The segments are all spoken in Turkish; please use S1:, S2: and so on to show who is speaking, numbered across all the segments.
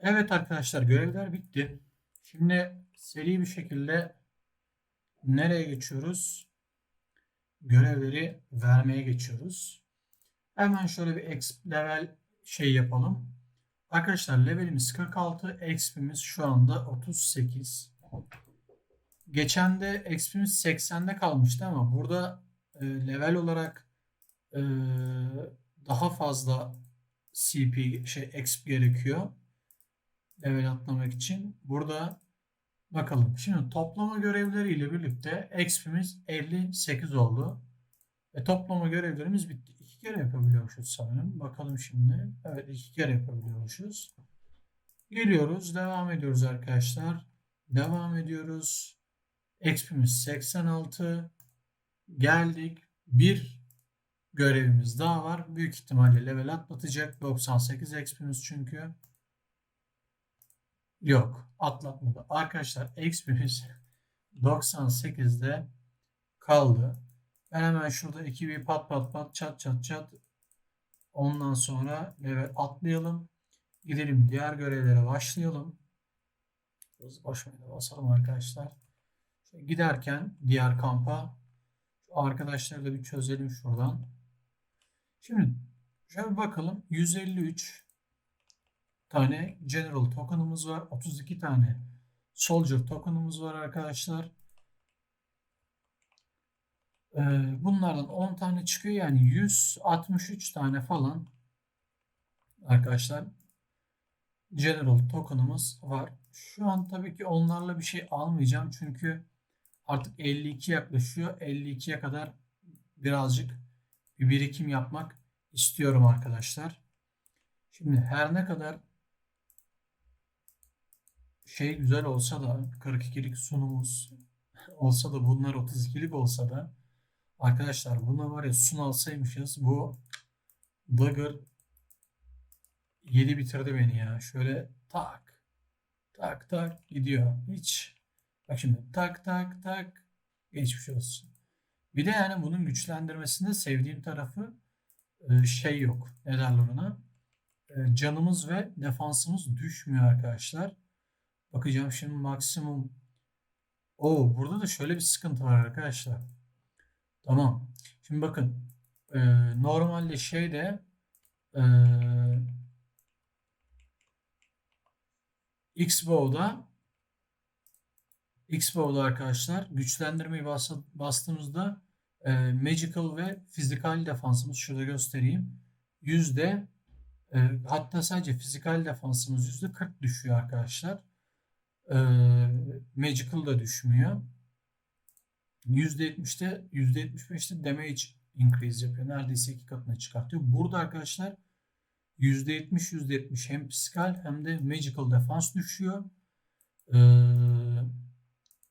S1: Evet arkadaşlar görevler bitti. Şimdi seri bir şekilde nereye geçiyoruz? Görevleri vermeye geçiyoruz. Hemen şöyle bir exp level şey yapalım. Arkadaşlar levelimiz 46, exp'imiz şu anda 38. Geçen de exp'imiz 80'de kalmıştı ama burada e, level olarak e, daha fazla CP şey exp gerekiyor level atlamak için. Burada bakalım. Şimdi toplama görevleriyle birlikte exp'imiz 58 oldu. Ve toplama görevlerimiz bitti. İki kere yapabiliyormuşuz sanırım. Bakalım şimdi. Evet iki kere yapabiliyormuşuz. Geliyoruz. Devam ediyoruz arkadaşlar. Devam ediyoruz. XP'miz 86. Geldik. Bir görevimiz daha var. Büyük ihtimalle level atlatacak. 98 XP'miz çünkü. Yok. Atlatmadı. Arkadaşlar XP'miz 98'de kaldı. Ben hemen şurada iki bir pat pat pat çat çat çat ondan sonra level atlayalım. Gidelim diğer görevlere başlayalım. Hızlı başlayalım basalım arkadaşlar. Giderken diğer kampa şu arkadaşları da bir çözelim şuradan. Şimdi şöyle bakalım 153 tane General token'ımız var. 32 tane Soldier token'ımız var arkadaşlar. Ee, bunlardan 10 tane çıkıyor. Yani 163 tane falan arkadaşlar General token'ımız var. Şu an tabii ki onlarla bir şey almayacağım. Çünkü artık 52 yaklaşıyor. 52'ye kadar birazcık bir birikim yapmak istiyorum arkadaşlar. Şimdi her ne kadar şey güzel olsa da 42'lik sunumuz olsa da bunlar 32'lik olsa da arkadaşlar buna var ya sun alsaymışız bu Dagger 7 bitirdi beni ya. Şöyle tak tak tak gidiyor. Hiç bak şimdi tak tak tak geçmiş olsun. Bir de yani bunun güçlendirmesinde sevdiğim tarafı e, şey yok. Ne derler ona? E, canımız ve defansımız düşmüyor arkadaşlar. Bakacağım şimdi maksimum. O burada da şöyle bir sıkıntı var arkadaşlar. Tamam. Şimdi bakın e, normalde şeyde e, Xbow'da Xbow'da arkadaşlar güçlendirmeyi bas, bastığımızda e, Magical ve fizikal defansımız şurada göstereyim. Yüzde e, hatta sadece fizikal defansımız yüzde 40 düşüyor arkadaşlar. E, Magical da düşmüyor. %70'te %75'te damage increase yapıyor. Neredeyse iki katına çıkartıyor. Burada arkadaşlar %70 %70 hem physical hem de magical defans düşüyor. Ee,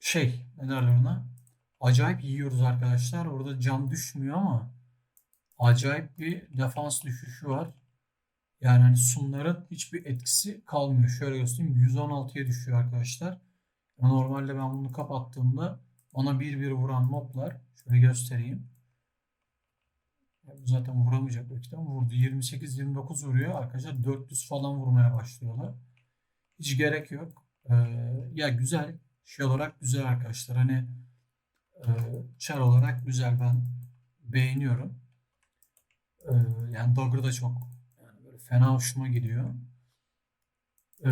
S1: şey ne derler ona? Acayip yiyoruz arkadaşlar. Orada can düşmüyor ama acayip bir defans düşüşü var. Yani hani sunların hiçbir etkisi kalmıyor. Şöyle göstereyim. 116'ya düşüyor arkadaşlar. Normalde ben bunu kapattığımda ona bir bir vuran moblar. Şöyle göstereyim. Zaten vuramayacak belki vurdu. 28-29 vuruyor. Arkadaşlar 400 falan vurmaya başlıyorlar. Hiç gerek yok. Ee, ya güzel. Şey olarak güzel arkadaşlar. Hani e, çar olarak güzel. Ben beğeniyorum. Ee, yani Dogger da çok fena hoşuma gidiyor. Ee,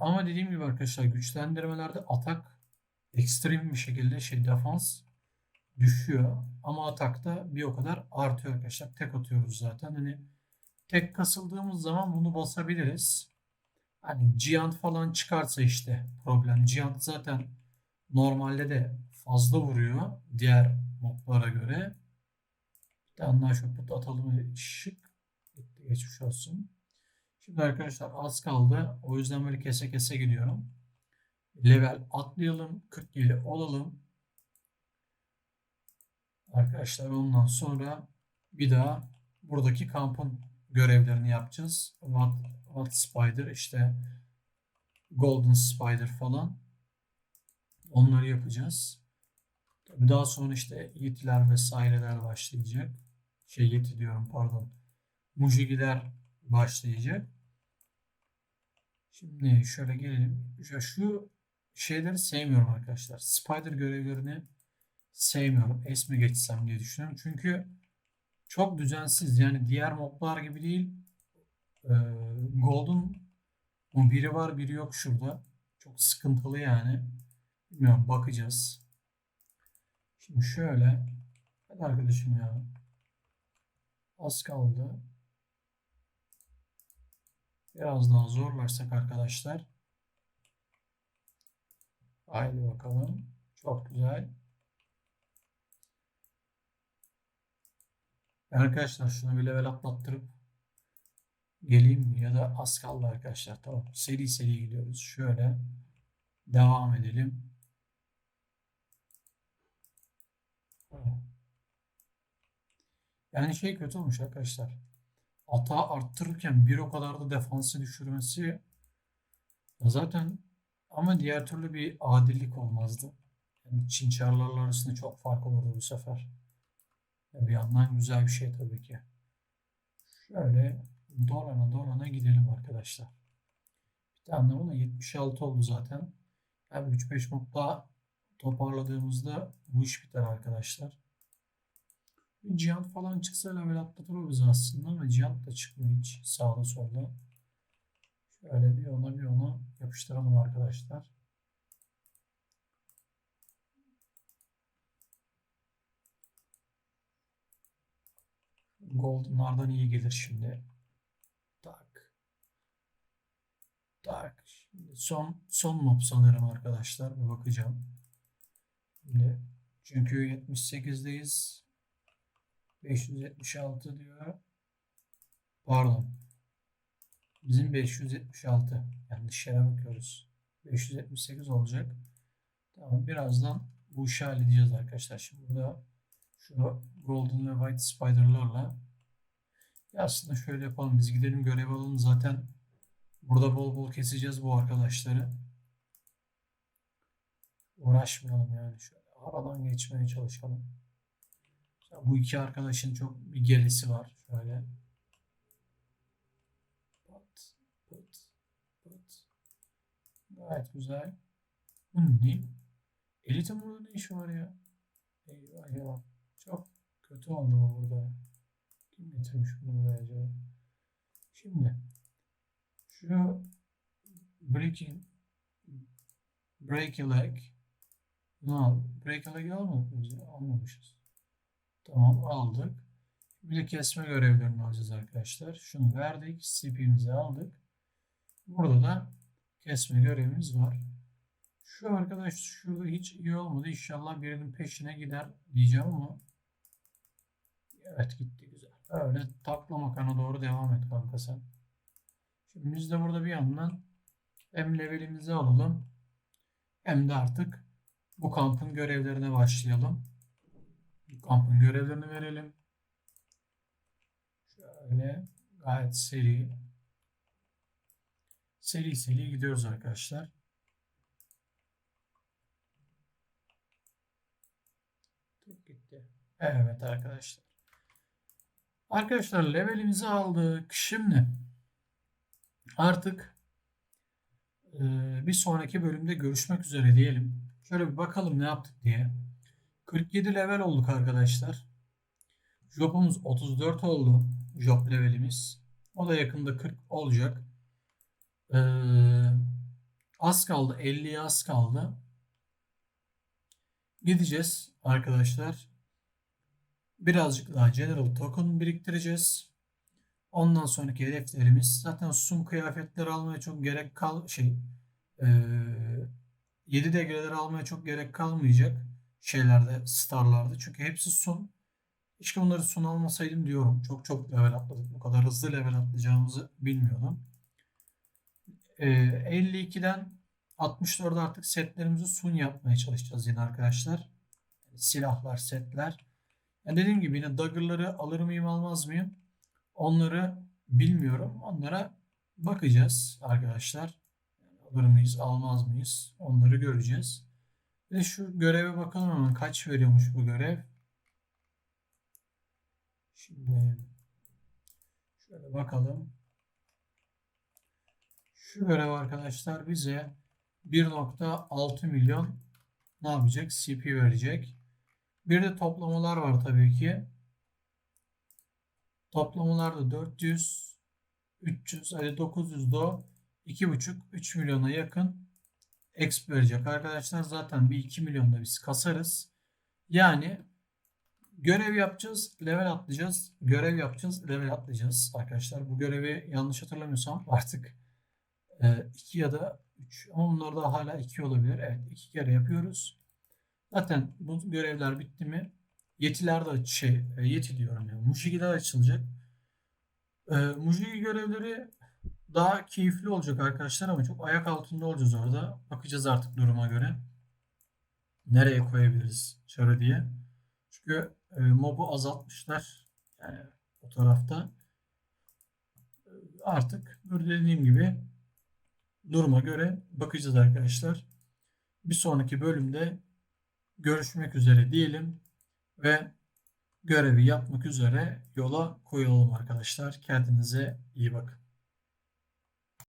S1: ama dediğim gibi arkadaşlar güçlendirmelerde atak ekstrem bir şekilde şey defans düşüyor. Ama atakta bir o kadar artıyor arkadaşlar. Tek atıyoruz zaten. Hani tek kasıldığımız zaman bunu basabiliriz. Hani Giant falan çıkarsa işte problem. Giant zaten normalde de fazla vuruyor diğer moblara göre. Bir tane daha şoput atalım. Şık. Geçmiş olsun. Şimdi arkadaşlar az kaldı. O yüzden böyle kese kese gidiyorum. Level atlayalım. 47 olalım. Arkadaşlar ondan sonra bir daha buradaki kampın görevlerini yapacağız. What, what Spider işte Golden Spider falan onları yapacağız. Tabii daha sonra işte yetiler vesaireler başlayacak. Şey yeti diyorum pardon. Mujigiler başlayacak. Şimdi şöyle gelelim. Şu, şu şeyleri sevmiyorum arkadaşlar. Spider görevlerini sevmiyorum. Es mi geçsem diye düşünüyorum. Çünkü çok düzensiz. Yani diğer moblar gibi değil. Ee, Golden biri var biri yok şurada. Çok sıkıntılı yani. Bilmiyorum bakacağız. Şimdi şöyle. Hadi arkadaşım ya. Az kaldı. Biraz daha zorlarsak arkadaşlar. Haydi bakalım. Çok güzel. Arkadaşlar şunu bir level atlattırıp geleyim mi? Ya da az kaldı arkadaşlar. Tamam. Seri seri gidiyoruz. Şöyle devam edelim. Yani şey kötü olmuş arkadaşlar. Hata arttırırken bir o kadar da defansı düşürmesi zaten ama diğer türlü bir adillik olmazdı. Yani Çinçarlarla arasında çok fark olurdu bu sefer. Bir yandan güzel bir şey tabii ki. Şöyle dolana dolana gidelim arkadaşlar. Bir tane buna 76 oldu zaten. Yani 3-5 mod daha toparladığımızda bu iş biter arkadaşlar. Cihan falan çıksa level atlatır o bizi aslında ama Cihan da çıkmıyor hiç sağda solda. Şöyle bir ona bir ona yapıştıralım arkadaşlar. Golden'lardan iyi gelir şimdi. Tak. Tak. Şimdi son son mob sanırım arkadaşlar. Bir bakacağım. Şimdi çünkü 78'deyiz. 576 diyor. Pardon. Bizim 576. Yanlış yere bakıyoruz. 578 olacak. Tamam birazdan bu işi halledeceğiz arkadaşlar. Şimdi burada şu Golden ve White Spider'larla ya aslında şöyle yapalım. Biz gidelim görev alalım. Zaten burada bol bol keseceğiz bu arkadaşları. Uğraşmayalım yani. Şöyle aradan geçmeye çalışalım. Bu iki arkadaşın çok bir gelisi var. Şöyle. Pat, pat, pat. Gayet güzel. Bu ne? Elit'in burada ne işi var ya? Eyvah ya. Çok kötü oldu bu burada. Kim getirmiş bunu buraya acaba? Şimdi şu breaking break a leg bunu al. Break a leg'i almadık mı? Almamışız. Tamam aldık. Bir de kesme görevlerini alacağız arkadaşlar. Şunu verdik. CP'mizi aldık. Burada da kesme görevimiz var. Şu arkadaş şurada hiç iyi olmadı. İnşallah birinin peşine gider diyeceğim ama evet gitti güzel. Öyle takla makana doğru devam et kanka sen. Şimdi biz de burada bir yandan hem levelimizi alalım hem de artık bu kampın görevlerine başlayalım. Kampın görevlerini verelim. Şöyle gayet seri. Seri seri gidiyoruz arkadaşlar. Gitti. Evet arkadaşlar. Arkadaşlar levelimizi aldık. Şimdi artık e, bir sonraki bölümde görüşmek üzere diyelim. Şöyle bir bakalım ne yaptık diye. 47 level olduk arkadaşlar. Job'umuz 34 oldu. Job levelimiz. O da yakında 40 olacak. Ee, az kaldı. 50'ye az kaldı. Gideceğiz arkadaşlar. Birazcık daha General Token biriktireceğiz. Ondan sonraki hedeflerimiz zaten sun kıyafetleri almaya çok gerek kal şey e, 7 degreleri almaya çok gerek kalmayacak şeylerde, starlarda. Çünkü hepsi sun. Hiç bunları sun almasaydım diyorum. Çok çok level atladık. Bu kadar hızlı level atlayacağımızı bilmiyordum. Ee, 52'den 64'e artık setlerimizi sun yapmaya çalışacağız yine arkadaşlar. Silahlar, setler. Yani dediğim gibi yine dagger'ları alır mıyım almaz mıyım? Onları bilmiyorum. Onlara bakacağız arkadaşlar. Alır mıyız almaz mıyız? Onları göreceğiz. Ve şu göreve bakalım hemen kaç veriyormuş bu görev. Şimdi şöyle bakalım. Şu görev arkadaşlar bize 1.6 milyon ne yapacak? CP verecek. Bir de toplamalar var tabii ki. Toplamalar da 400, 300, hadi 900 de o 2,5-3 milyona yakın exp verecek. Arkadaşlar zaten bir 2 milyonda biz kasarız. Yani görev yapacağız, level atlayacağız. Görev yapacağız, level atlayacağız. Arkadaşlar bu görevi yanlış hatırlamıyorsam artık 2 ya da 3 ama bunlar da hala 2 olabilir. Evet 2 kere yapıyoruz. Zaten bu görevler bitti mi yetiler de şey e, yeti diyorum ya. Mushiki'de açılacak. E, Mushiki görevleri daha keyifli olacak arkadaşlar ama çok ayak altında olacağız orada. Bakacağız artık duruma göre. Nereye koyabiliriz çarı diye. Çünkü e, mob'u azaltmışlar. Yani o tarafta. E, artık böyle dediğim gibi duruma göre bakacağız arkadaşlar. Bir sonraki bölümde görüşmek üzere diyelim ve görevi yapmak üzere yola koyulalım arkadaşlar. Kendinize iyi bakın.